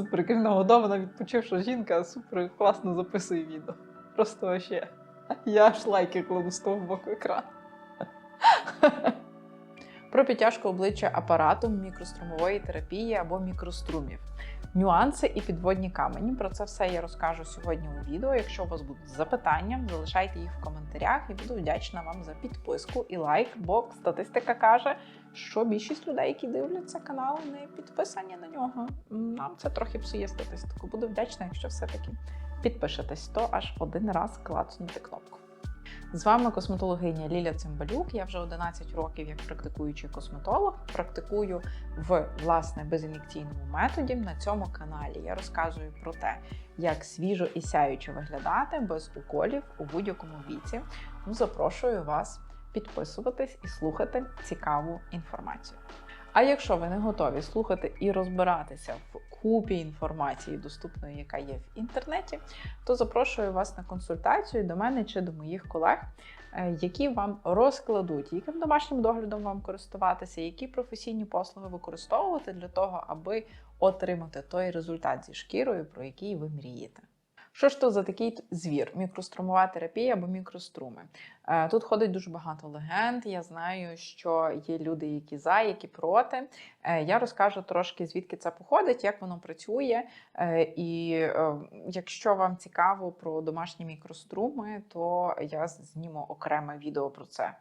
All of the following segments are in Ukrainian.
Супер, якась нагодована, відпочивша жінка, супер класно записує відео. Просто вообще. Я аж лайки кладу з того боку екрану. Про підтяжку обличчя апаратом мікрострумової терапії або мікрострумів. Нюанси і підводні камені. Про це все я розкажу сьогодні у відео. Якщо у вас будуть запитання, залишайте їх в коментарях і буду вдячна вам за підписку і лайк, бо статистика каже, що більшість людей, які дивляться канал, не підписані на нього. Нам це трохи псує статистику. Буду вдячна, якщо все-таки підпишетесь, то аж один раз клацнути кнопку. З вами косметологиня Ліля Цимбалюк. Я вже 11 років як практикуючий косметолог. Практикую в власне безін'єкційному методі. На цьому каналі я розказую про те, як свіжо і сяюче виглядати без уколів у будь-якому віці. Тому запрошую вас підписуватись і слухати цікаву інформацію. А якщо ви не готові слухати і розбиратися в купі інформації, доступної, яка є в інтернеті, то запрошую вас на консультацію до мене чи до моїх колег, е, які вам розкладуть, яким домашнім доглядом вам користуватися, які професійні послуги використовувати для того, аби отримати той результат зі шкірою, про який ви мрієте. Що ж то за такий звір? Мікрострумова терапія або мікроструми? Е, Тут ходить дуже багато легенд. Я знаю, що є люди, які за, які проти. Е, Я розкажу трошки звідки це походить, як воно працює. Е, І якщо вам цікаво про домашні мікроструми, то я зніму окреме відео про це.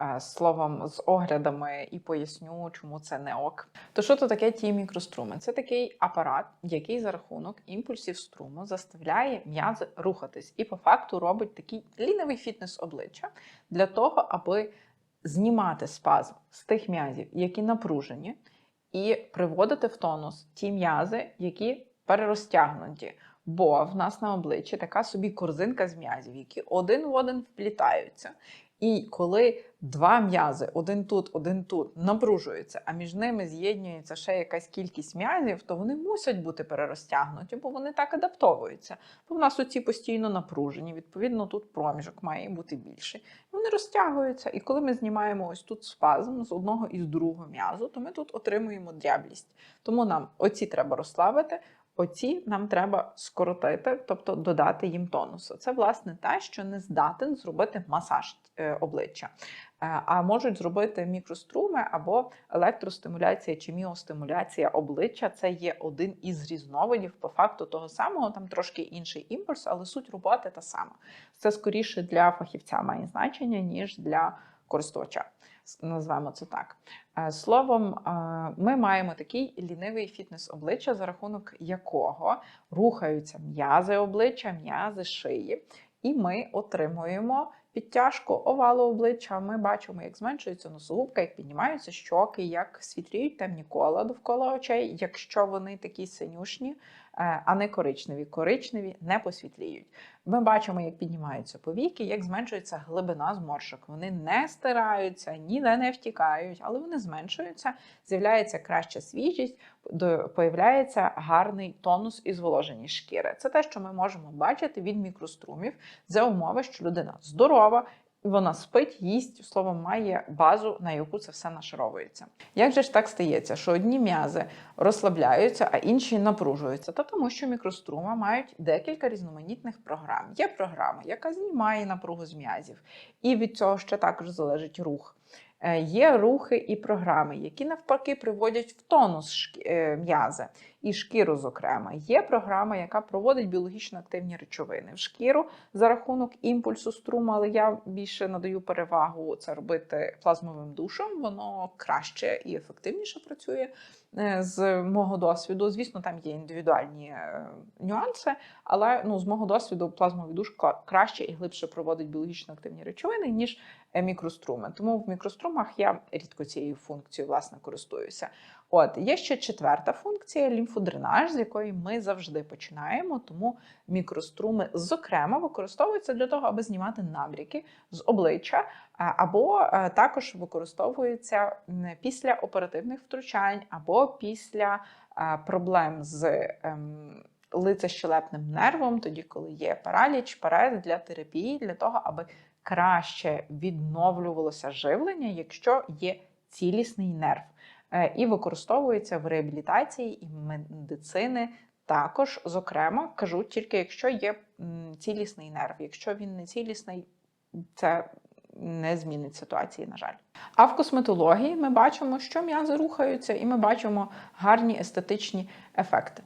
Е, Словом, з оглядами і поясню, чому це не ок. То що то таке ті мікроструми? Це такий апарат, який за рахунок імпульсів струму заставляє м'язи рухатись, і по факту робить такий лінивий фітнес обличчя для того, аби знімати спазм з тих м'язів, які напружені, і приводити в тонус ті м'язи, які перерозтягнуті. Бо в нас на обличчі така собі корзинка з м'язів, які один в один вплітаються. І коли два м'язи, один тут, один тут, напружуються, а між ними з'єднується ще якась кількість м'язів, то вони мусять бути перерозтягнуті, бо вони так адаптовуються. Бо в нас оці постійно напружені, відповідно, тут проміжок має бути більший. Вони розтягуються. І коли ми знімаємо ось тут спазм з одного і з другого м'язу, то ми тут отримуємо дряблість. Тому нам оці треба розслабити. Оці нам треба скоротити, тобто додати їм тонусу. Це власне те, що не здатен зробити масаж обличчя, Е, а можуть зробити мікроструми або електростимуляція чи міостимуляція обличчя. Це є один із різновидів по факту того самого, там трошки інший імпульс, але суть роботи та сама. Це скоріше для фахівця має значення, ніж для користувача. Назвемо це так. Е, Словом, е, ми маємо такий лінивий фітнес обличчя, за рахунок якого рухаються м'язи обличчя, м'язи шиї, і ми отримуємо підтяжку овалу обличчя. Ми бачимо, як зменшується носогубка, як піднімаються щоки, як світріють темні кола довкола очей, якщо вони такі синюшні, а не коричневі. Коричневі не посвітліють. Ми бачимо, як піднімаються повіки, як зменшується глибина зморшок. Вони не стираються, ніде не втікають, але вони зменшуються, з'являється краща свіжість, появляється гарний тонус і зволоження шкіри. Це те, що ми можемо бачити від мікрострумів за умови, що людина здорова. Вона спить, їсть, словом, має базу, на яку це все нашаровується. Як же ж так стається, що одні м'язи розслабляються, а інші напружуються? Та тому, що мікрострума мають декілька різноманітних програм. Є програма, яка знімає напругу з м'язів, і від цього ще також залежить рух. Е, Є рухи і програми, які навпаки приводять в тонус е, м'язи і шкіру, зокрема. Є програма, яка проводить біологічно активні речовини в шкіру за рахунок імпульсу струму, але я більше надаю перевагу це робити плазмовим душем. Воно краще і ефективніше працює е, з мого досвіду. Звісно, там є індивідуальні е, нюанси, але ну, з мого досвіду плазмовий душ краще і глибше проводить біологічно активні речовини, ніж е, мікроструми. Тому в мікрострумах я рідко цією функцією власне користуюся. От є ще четверта функція лімфодренаж, з якої ми завжди починаємо. Тому мікроструми, зокрема, використовуються для того, аби знімати набряки з обличчя, або е, також використовуються після оперативних втручань, або після е, проблем з. ем, Лицещелепним нервом, тоді, коли є параліч, парез для терапії, для того, аби краще відновлювалося живлення, якщо є цілісний нерв, і використовується в реабілітації і медицини Також, зокрема, кажу тільки якщо є цілісний нерв. Якщо він не цілісний, це не змінить ситуації, на жаль. А в косметології ми бачимо, що м'язи рухаються, і ми бачимо гарні естетичні ефекти.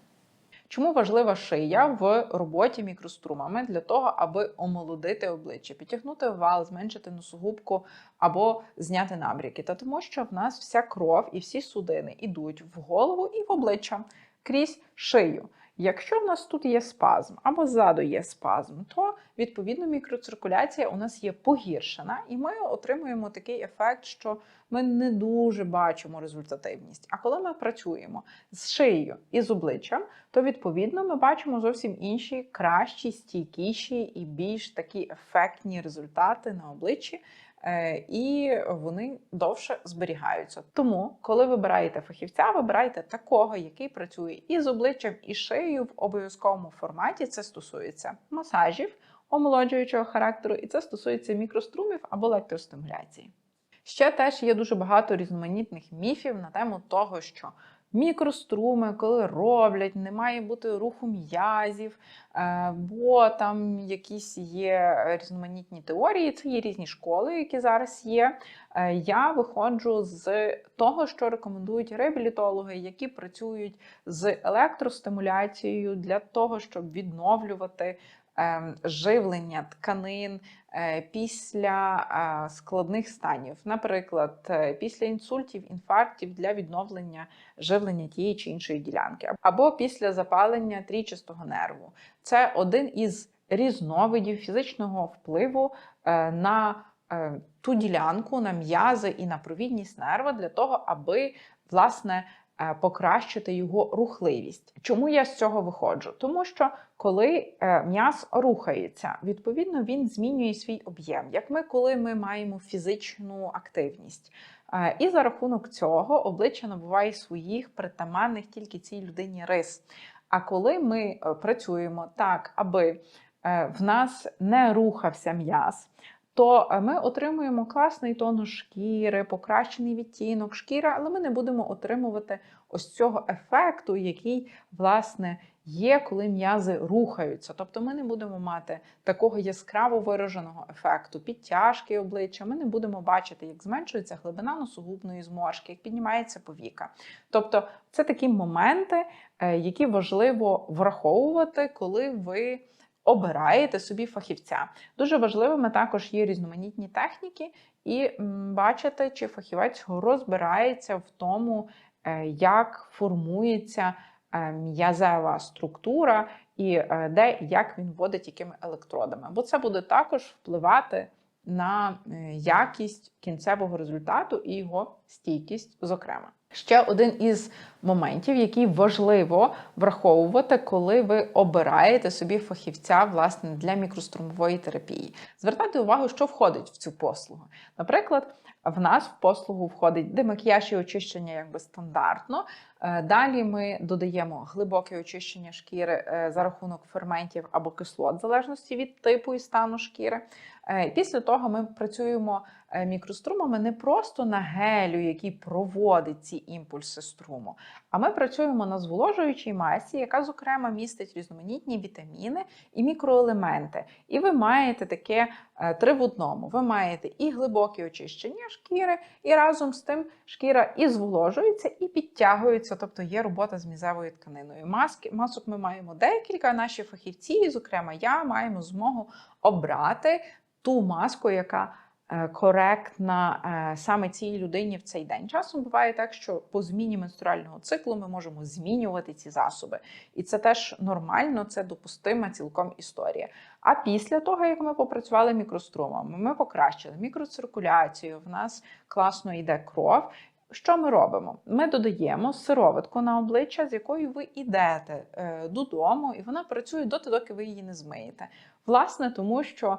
Чому важлива шия в роботі мікрострумами для того, аби омолодити обличчя, підтягнути вал, зменшити носогубку або зняти набряки? Та тому, що в нас вся кров і всі судини йдуть в голову і в обличчя крізь шию. Якщо в нас тут є спазм або ззаду є спазм, то відповідно мікроциркуляція у нас є погіршена, і ми отримуємо такий ефект, що ми не дуже бачимо результативність. А коли ми працюємо з шиєю і з обличчям, то відповідно ми бачимо зовсім інші, кращі, стійкіші і більш такі ефектні результати на обличчі. Е, І вони довше зберігаються. Тому, коли вибираєте фахівця, вибирайте такого, який працює і з обличчям, і шиєю в обов'язковому форматі. Це стосується масажів, омолоджуючого характеру, і це стосується мікрострумів або електростимуляції. Ще теж є дуже багато різноманітних міфів на тему того, що мікроструми, коли роблять, не має бути руху м'язів, е, бо там якісь є різноманітні теорії, це є різні школи, які зараз є. Е, Я виходжу з того, що рекомендують реабілітологи, які працюють з електростимуляцією для того, щоб відновлювати живлення тканин е, після е, складних станів, наприклад, е, після інсультів, інфарктів для відновлення живлення тієї чи іншої ділянки, або після запалення трічистого нерву. Це один із різновидів фізичного впливу на ту ділянку, на м'язи і на провідність нерва для того, аби власне е, покращити його рухливість. Чому я з цього виходжу? Тому що коли е, м'яз рухається, відповідно він змінює свій об'єм, як ми, коли ми маємо фізичну активність. Е, І за рахунок цього обличчя набуває своїх притаманних тільки цій людині рис. А коли ми е, працюємо так, аби е, в нас не рухався м'яз, то е, ми отримуємо класний тонус шкіри, покращений відтінок шкіри, але ми не будемо отримувати ось цього ефекту, який, власне, є, коли м'язи рухаються. Тобто ми не будемо мати такого яскраво вираженого ефекту, підтяжки обличчя, ми не будемо бачити, як зменшується глибина носогубної зморшки, як піднімається повіка. Тобто, це такі моменти, е, які важливо враховувати, коли ви обираєте собі фахівця. Дуже важливими також є різноманітні техніки, і м, бачити, чи фахівець розбирається в тому, е, як формується е, м'язева структура і е, де як він вводить якими електродами. Бо це буде також впливати на якість кінцевого результату і його стійкість, зокрема. Ще один із моментів, який важливо враховувати, коли ви обираєте собі фахівця власне для мікрострумової терапії. Звертайте увагу, що входить в цю послугу. Наприклад, в нас в послугу входить демакіяж і очищення якби стандартно. Е, Далі ми додаємо глибоке очищення шкіри е, за рахунок ферментів або кислот, в залежності від типу і стану шкіри. Е, Після того ми працюємо мікрострумами не просто на гелю, який проводить ці імпульси струму, а ми працюємо на зволожуючій масі, яка, зокрема, містить різноманітні вітаміни і мікроелементи. І ви маєте таке е, три в одному. Ви маєте і глибоке очищення шкіри, і разом з тим шкіра і зволожується, і підтягується, тобто є робота з мізевою тканиною. Маски, масок ми маємо декілька. Наші фахівці, і, зокрема, я маємо змогу обрати ту маску, яка е, коректна е, саме цій людині в цей день. Часом буває так, що по зміні менструального циклу ми можемо змінювати ці засоби, і це теж нормально, це допустима цілком історія. А після того, як ми попрацювали мікрострумами, ми покращили мікроциркуляцію, в нас класно йде кров. Що ми робимо? Ми додаємо сироватку на обличчя, з якою ви йдете е, додому, і вона працює доти, доки ви її не змиєте. Власне, тому що е,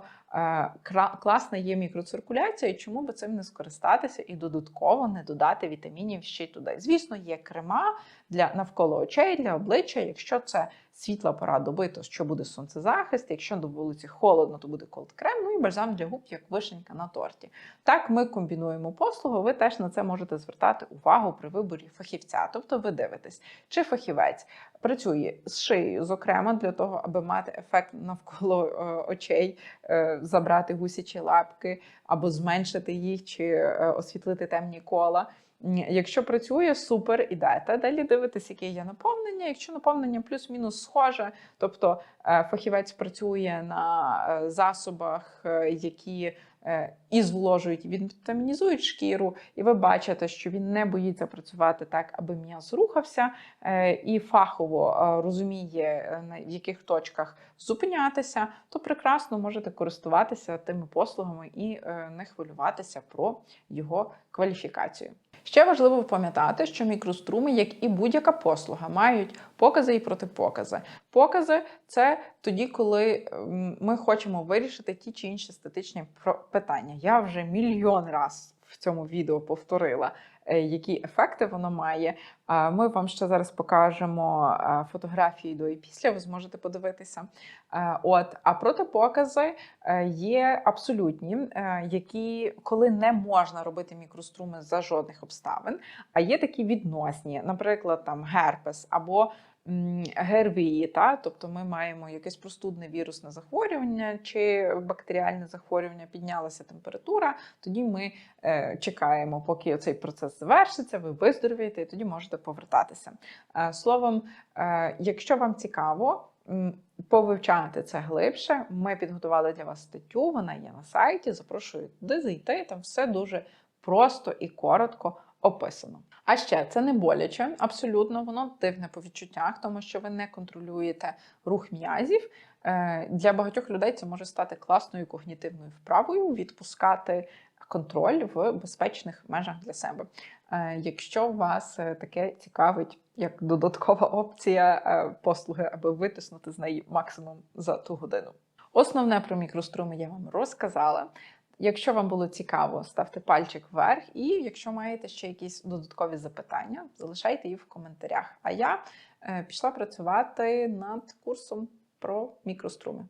класна є мікроциркуляція, і чому би цим не скористатися і додатково не додати вітамінів ще й туди. Звісно, є крема для навколо очей, для обличчя. Якщо це світла пора доби, то що буде сонцезахист, якщо до вулиці холодно, то буде колд-крем, ну і бальзам для губ, як вишенька на торті. Так, ми комбінуємо послугу, ви теж на це можете звертати увагу при виборі фахівця. Тобто ви дивитесь, чи фахівець працює з шиєю, зокрема, для того, аби мати ефект навколо е, очей, е, забрати гусячі лапки або зменшити їх чи е, освітлити темні кола. Якщо працює, супер, ідете. Далі дивитесь, яке є наповнення. Якщо наповнення плюс-мінус схоже, тобто е, фахівець працює на е, засобах, які і зволожують, вітамінізують шкіру, і ви бачите, що він не боїться працювати так, аби м'яз рухався, е, і фахово е, розуміє, е, в яких точках зупинятися, то прекрасно можете користуватися тими послугами і е, не хвилюватися про його кваліфікацію. Ще важливо пам'ятати, що мікроструми, як і будь-яка послуга, мають покази і протипокази. Покази це тоді, коли ми хочемо вирішити ті чи інші статичні про- питання. Я вже мільйон раз в цьому відео повторила, е, які ефекти воно має. Ми вам ще зараз покажемо е, фотографії до і після. Ви зможете подивитися. Е, От, а протипокази є абсолютні, які коли не можна робити мікроструми за жодних обставин, а є такі відносні, наприклад, там герпес або ГРВІ, та? тобто ми маємо якесь простудне вірусне захворювання чи бактеріальне захворювання, піднялася температура, тоді ми е, чекаємо, поки цей процес завершиться, ви виздоровієте, і тоді можете повертатися. Е, словом, е, якщо вам цікаво, повивчати це глибше. Ми підготували для вас статтю, вона є на сайті. Запрошую туди зайти. Там все дуже просто і коротко описано. А ще це не боляче, абсолютно воно дивне по відчуттях, тому що ви не контролюєте рух м'язів. Е, Для багатьох людей це може стати класною когнітивною вправою відпускати контроль в безпечних межах для себе. Е, Якщо вас е, таке цікавить як додаткова опція послуги, аби витиснути з неї максимум за ту годину. Основне про мікроструми я вам розказала. Якщо вам було цікаво, ставте пальчик вверх, і якщо маєте ще якісь додаткові запитання, залишайте їх в коментарях. А я е, пішла працювати над курсом про мікроструми.